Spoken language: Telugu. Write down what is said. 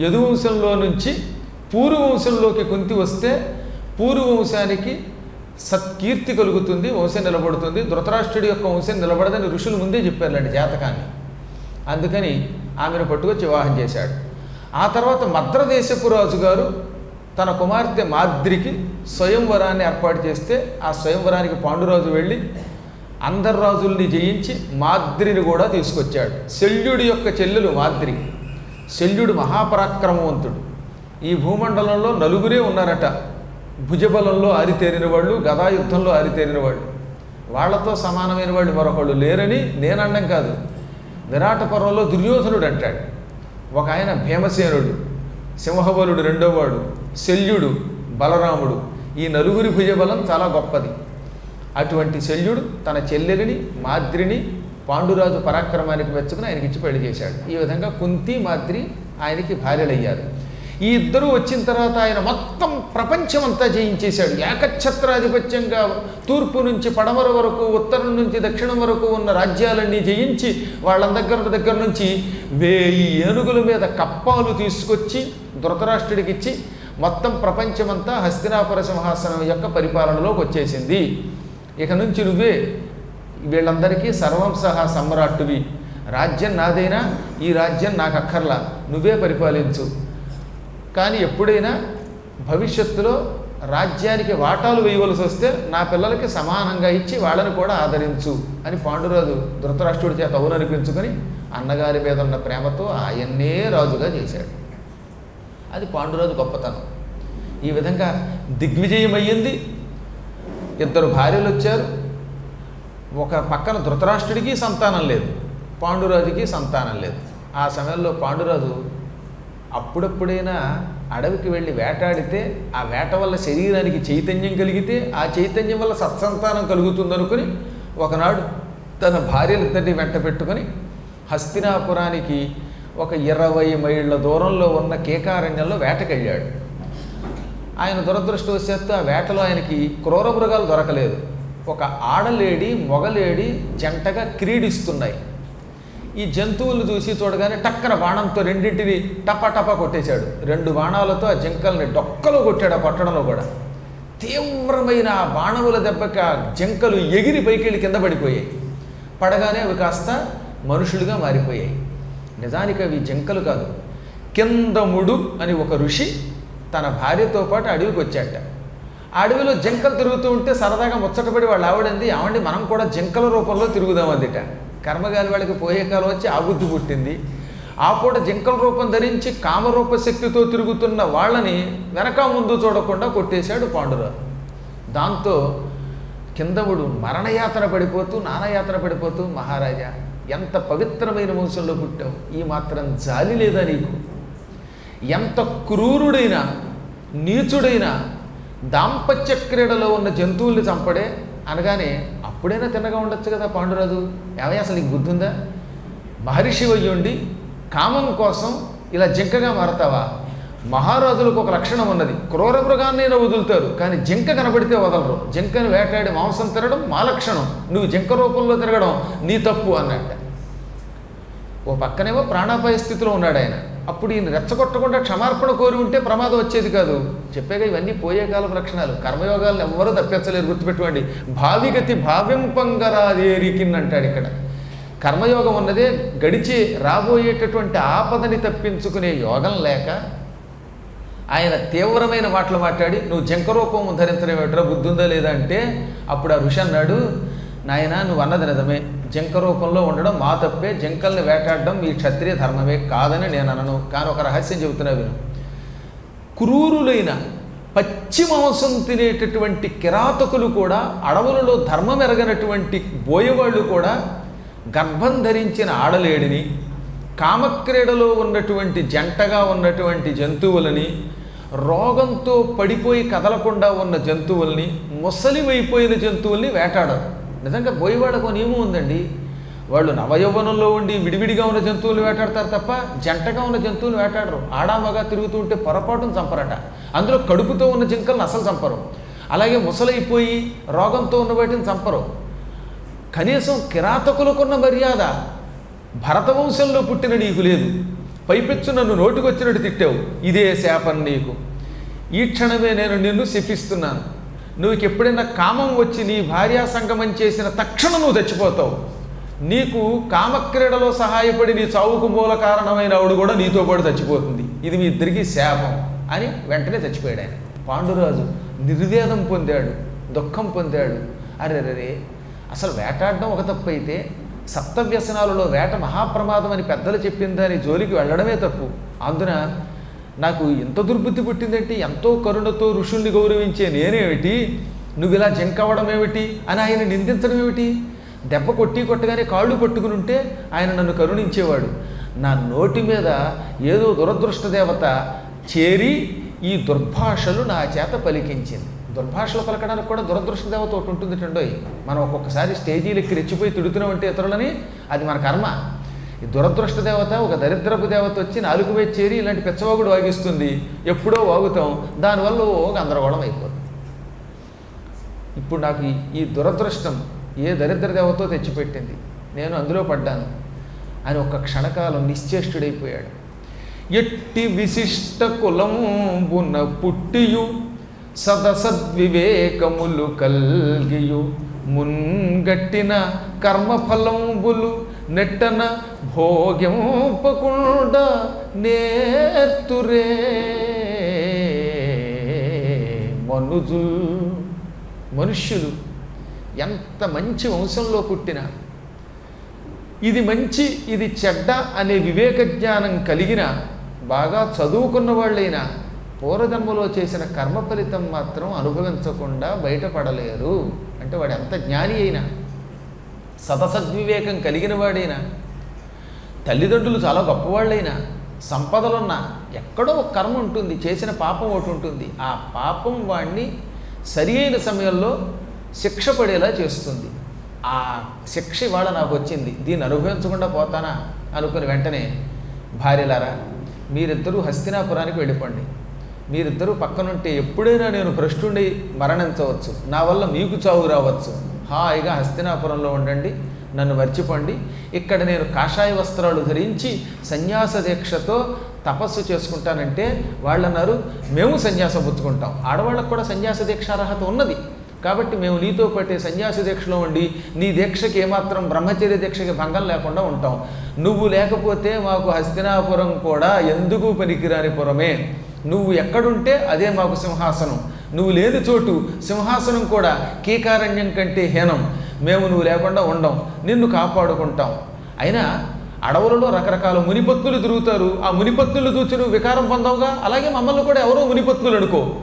యదువంశంలో నుంచి పూర్వవంశంలోకి కుంతి వస్తే పూర్వవంశానికి సత్కీర్తి కలుగుతుంది వంశం నిలబడుతుంది. ధృతరాష్ట్రుడి యొక్క వంశం నిలబడదని ఋషులు ముందే చెప్పారులేండి జాతకాన్ని. అందుకని ఆమెను పట్టుకొచ్చి వివాహం చేశాడు. ఆ తర్వాత మద్రదేశపు రాజు గారు తన కుమార్తె మాద్రికి స్వయంవరాన్ని ఏర్పాటు చేస్తే ఆ స్వయంవరానికి పాండురాజు వెళ్ళి అందరు రాజుల్ని జయించి మాద్రిని కూడా తీసుకొచ్చాడు. శల్యుడి యొక్క చెల్లెలు మాద్రి. శల్యుడు మహాపరాక్రమవంతుడు. ఈ భూమండలంలో నలుగురే ఉన్నారట. భుజబలంలో ఆరితేరిన వాళ్ళు గదాయుద్ధంలో ఆరితేరిన వాళ్ళు. వాళ్ళతో సమానమైన వాళ్ళు మరొకళ్ళు లేరని నేనండం కాదు. విరాట పర్వంలో దుర్యోధనుడు అంటాడు. ఒక ఆయన భీమసేనుడు సింహబలుడు రెండోవాడు శల్యుడు బలరాముడు. ఈ నలుగురి భుజబలం చాలా గొప్పది. అటువంటి శల్యుడు తన చెల్లెలిని మాద్రిని పాండురాజు పరాక్రమానికి మెచ్చుకుని ఆయనకి ఇచ్చి పెళ్ళి చేశాడు. ఈ విధంగా కుంతి మాద్రి ఆయనకి భార్యలయ్యారు. ఈ ఇద్దరు వచ్చిన తర్వాత ఆయన మొత్తం ప్రపంచమంతా జయించేశాడు. ఏకఛత్రాధిపత్యంగా తూర్పు నుంచి పడమర వరకు ఉత్తరం నుంచి దక్షిణం వరకు ఉన్న రాజ్యాలన్నీ జయించి వాళ్ళ దగ్గర దగ్గర నుంచి వేయి ఏనుగుల మీద కప్పాలు తీసుకొచ్చి ధృతరాష్ట్రుడికి ఇచ్చి మొత్తం ప్రపంచమంతా హస్తినాపుర సింహాసనం యొక్క పరిపాలనలోకి వచ్చేసింది. ఇక నుంచి నువ్వే వీళ్ళందరికీ సర్వం సహా సమ్రాట్టువి. రాజ్యం నాదైనా ఈ రాజ్యం నాకు అక్కర్లా. నువ్వే పరిపాలించు. కానీ ఎప్పుడైనా భవిష్యత్తులో రాజ్యానికి వాటాలు వేయవలసి వస్తే నా పిల్లలకి సమానంగా ఇచ్చి వాళ్ళని కూడా ఆదరించు అని పాండురాజు ధృతరాష్ట్రుడి చేత అవుననిపించుకొని అన్నగారి మీద ఉన్న ప్రేమతో ఆయన్నే రాజుగా చేశాడు. అది పాండురాజు గొప్పతనం. ఈ విధంగా దిగ్విజయం అయ్యింది ఇద్దరు భార్యలు వచ్చారు. ఒక పక్కన ధృతరాష్ట్రుడికి సంతానం లేదు పాండురాజుకి సంతానం లేదు. ఆ సమయంలో పాండురాజు అప్పుడప్పుడైనా అడవికి వెళ్ళి వేటాడితే ఆ వేట వల్ల శరీరానికి చైతన్యం కలిగితే ఆ చైతన్యం వల్ల సత్సంతానం కలుగుతుందనుకుని ఒకనాడు తన భార్యలిద్దరిని వెంట పెట్టుకొని హస్తినాపురానికి ఒక ఇరవై మైళ్ళ దూరంలో ఉన్న కేకారణ్యంలో వేటకెళ్ళాడు. ఆయన దురదృష్టవశాత్తు ఆ వేటలో ఆయనకి క్రూర మృగాలు దొరకలేదు. ఒక ఆడలేడి మొగలేడి జంటగా క్రీడిస్తున్నాయి. ఈ జంతువులు చూసి చూడగానే టక్కన బాణంతో రెండింటిని టపా టపా కొట్టేశాడు. రెండు బాణాలతో ఆ జింకల్ని డొక్కలో కొట్టాడు ఆ కొట్టడంలో కూడా. తీవ్రమైన బాణముల దెబ్బకి ఆ జింకలు ఎగిరి పైకెళ్ళి కింద పడిపోయాయి. పడగానే అవి కాస్త మనుషులుగా మారిపోయాయి. నిజానికి అవి జింకలు కాదు. కిందముడు అని ఒక ఋషి తన భార్యతో పాటు అడవికి వచ్చాట అడవిలో జింకలు తిరుగుతూ ఉంటే సరదాగా ముచ్చటపడి వాళ్ళు ఆవిడంది ఆవండి మనం కూడా జింకల రూపంలో తిరుగుదాం అందిట కర్మగాలి వాళ్ళకి పోయే కాలం వచ్చి ఆగుద్దు పుట్టింది. ఆ పూట జింకల రూపం ధరించి కామరూప శక్తితో తిరుగుతున్న వాళ్ళని వెనక ముందు చూడకుండా కొట్టేశాడు పాండురాజు దాంతో కిందవుడు మరణయాతన పడిపోతూ నానయాతన పడిపోతూ మహారాజా ఎంత పవిత్రమైన వంశంలో పుట్టావు. ఈ మాత్రం జాలి లేదా నీకు? ఎంత క్రూరుడైనా నీచుడైనా దాంపత్య క్రీడలో ఉన్న జంతువుల్ని చంపడే అనగానే అప్పుడైనా తిన్నగా ఉండొచ్చు కదా పాండురాజు. ఏమయ్య అసలు నీకు గుర్తుందా మహర్షి వయ్యుండి కామం కోసం ఇలా జింకగా మారతావా? మహారాజులకు ఒక లక్షణం ఉన్నది. క్రూర మృగాన్నైనా వదులుతారు కానీ జింక కనబడితే వదలరు. జింకను వేటాడి మాంసం తినడం మా లక్షణం. నువ్వు జింక రూపంలో తిరగడం నీ తప్పు అన్నట్ట. ఓ పక్కనేమో ప్రాణాపాయ స్థితిలో ఉన్నాడు ఆయన అప్పుడు ఈయన రెచ్చగొట్టకుండా క్షమార్పణ కోరి ఉంటే ప్రమాదం వచ్చేది కాదు. చెప్పాక ఇవన్నీ పోయే కాలం లక్షణాలు. కర్మయోగాలను ఎవ్వరూ తప్పించలేరు. గుర్తుపెట్టుకోండి. భావిగతి భావింపంగరాదేరికిన్ అంటాడు ఇక్కడ. కర్మయోగం ఉన్నదే గడిచి రాబోయేటటువంటి ఆపదని తప్పించుకునే యోగం లేక ఆయన తీవ్రమైన మాటలు మాట్లాడి నువ్వు జంకరూపం ధరించడం ఏమిట్రా? బుద్ధి ఉందా లేదా? అంటే అప్పుడు ఆ ఋషి అన్నాడు నాయన నువ్వు అన్నది నిజమే. జంక రూపంలో ఉండడం మా తప్పే. జంకల్ని వేటాడడం మీ క్షత్రియ ధర్మమే కాదని నేను అనను. కానీ ఒక రహస్యం చెబుతున్నా విను. క్రూరులైన పచ్చి మాంసం తినేటటువంటి కిరాతకులు కూడా అడవులలో ధర్మం ఎరగనటువంటి బోయవాళ్ళు కూడా గర్భం ధరించిన ఆడలేడిని కామక్రీడలో ఉన్నటువంటి జంటగా ఉన్నటువంటి జంతువులని రోగంతో పడిపోయి కదలకుండా ఉన్న జంతువుల్ని ముసలివైపోయిన జంతువుల్ని వేటాడరు. నిజంగా పోయేవాళ్ళకు నియమం ఉందండి. వాళ్ళు నవయౌవనంలో ఉండి విడివిడిగా ఉన్న జంతువులు వేటాడతారు తప్ప జంటగా ఉన్న జంతువులు వేటాడరు. ఆడామగా తిరుగుతూ ఉంటే పొరపాటును చంపరట. అందులో కడుపుతో ఉన్న జింకలను అసలు చంపరు. అలాగే ముసలైపోయి రోగంతో ఉన్న వాటిని చంపరు. కనీసం కిరాతకులకున్న మర్యాద. భరతవంశంలో పుట్టిన నీకు లేదు. పైపెచ్చు నన్ను నోటికొచ్చినట్టు తిట్టావు. ఇదే శాపం నీకు. ఈ క్షణమే నేను నిన్ను శపిస్తున్నాను. నువ్వు ఎప్పుడైనా కామం వచ్చి నీ భార్యా సంగమం చేసిన తక్షణం నువ్వు చచ్చిపోతావు. నీకు కామక్రీడలో సహాయపడి నీ చావుకు మూల కారణమైన ఆవిడ కూడా నీతో పాటు చచ్చిపోతుంది. ఇది మీ ఇద్దరికి శాపం అని వెంటనే చచ్చిపోయాడు ఆయన. పాండురాజు నిర్వేదం పొందాడు దుఃఖం పొందాడు. అరెరరే అసలు వేటాడడం ఒక తప్పు అయితే సప్తవ్యసనాలలో వేట మహాప్రమాదం అని పెద్దలు చెప్పిన దాని జోలికి వెళ్ళడమే తప్పు. అందున నాకు ఎంత దుర్బుద్ధి పుట్టిందంటే? ఎంతో కరుణతో ఋషుల్ని గౌరవించే నేనేమిటి? నువ్వు ఇలా జంకవడం ఏమిటి? అని ఆయన నిందించడం ఏమిటి? దెబ్బ కొట్టి కొట్టగానే కాళ్ళు పట్టుకుని ఉంటే ఆయన నన్ను కరుణించేవాడు. నా నోటి మీద ఏదో దురదృష్ట దేవత చేరి ఈ దుర్భాషలు నా చేత పలికించింది. దుర్భాషలు పలకడానికి కూడా దురదృష్ట దేవత ఒకటి ఉంటుంది టండోయ్ మనం ఒక్కొక్కసారి స్టేజీలెక్కి రెచ్చిపోయి తిడుతున్నామంటే ఇతరులని అది మన కర్మ. ఈ దురదృష్ట దేవత ఒక దరిద్రపు దేవత వచ్చి నాలుగు వేచి చేరి ఇలాంటి పిచ్చవాగుడు వాగిస్తుంది. ఎప్పుడో వాగుతాం. దానివల్ల ఓ గందరగోళం అయిపోతుంది ఇప్పుడు నాకు ఈ- ఈ దురదృష్టం ఏ దరిద్ర దేవతో తెచ్చిపెట్టింది? నేను అందులో పడ్డాను. అని ఒక క్షణకాలం నిశ్చేష్టుడైపోయాడు. ఎట్టి విశిష్ట కులంబున పుట్టియు సదసద్వివేకములు కల్గియు మున్గట్టిన కర్మఫలంబులు నెట్టన భోగ్యంపకుండ నేర్తురే. మనుజు మనుష్యులు ఎంత మంచి వంశంలో పుట్టిన ఇది మంచి ఇది చెడ్డ అనే వివేక జ్ఞానం కలిగిన బాగా చదువుకున్న వాళ్ళైనా పూర్వజన్మలో చేసిన కర్మ ఫలితం మాత్రం అనుభవించకుండా బయటపడలేరు. అంటే వాడు ఎంత జ్ఞాని అయినా సదసద్వివేకం కలిగిన వాడైనా తల్లిదండ్రులు చాలా గొప్పవాళ్ళైనా సంపదలున్నా ఎక్కడో ఒక కర్మ ఉంటుంది చేసిన పాపం ఒకటి ఉంటుంది. ఆ పాపం వాడిని సరి అయిన సమయంలో శిక్ష పడేలా చేస్తుంది. ఆ శిక్ష ఇవాళ నాకు వచ్చింది. దీన్ని అనుభవించకుండా పోతానా? అనుకుని వెంటనే భార్యలారా మీరిద్దరూ హస్తినాపురానికి వెళ్ళిపోండి. మీరిద్దరూ పక్కనుంటే ఎప్పుడైనా నేను భ్రష్టుండి మరణించవచ్చు. నా వల్ల మీకు చావు రావచ్చు. హాయిగా హస్తినాపురంలో ఉండండి నన్ను మర్చిపోండి. ఇక్కడ నేను కాషాయ వస్త్రాలు ధరించి సన్యాస దీక్షతో తపస్సు చేసుకుంటానంటే వాళ్ళు అన్నారు మేము సన్యాసం పుచ్చుకుంటాం. ఆడవాళ్ళకు కూడా సన్యాస దీక్ష అర్హత ఉన్నది. కాబట్టి మేము నీతో పట్టే సన్యాస దీక్షలో ఉండి నీ దీక్షకి ఏమాత్రం బ్రహ్మచర్య దీక్షకి భంగం లేకుండా ఉంటాం. నువ్వు లేకపోతే మాకు హస్తినాపురం కూడా ఎందుకు పనికిరాని పురమే? నువ్వు ఎక్కడుంటే అదే మాకు సింహాసనం. నువ్వు లేని చోటు సింహాసనం కూడా కీకారణ్యం కంటే హీనం. మేము నువ్వు లేకుండా ఉండం నిన్ను కాపాడుకుంటాం. అయినా అడవులలో రకరకాల మునిపత్తులు తిరుగుతారు. ఆ మునిపత్తులు చూచి నువ్వు వికారం పొందవుగా? అలాగే మమ్మల్ని కూడా ఎవరో మునిపత్తులు అనుకో.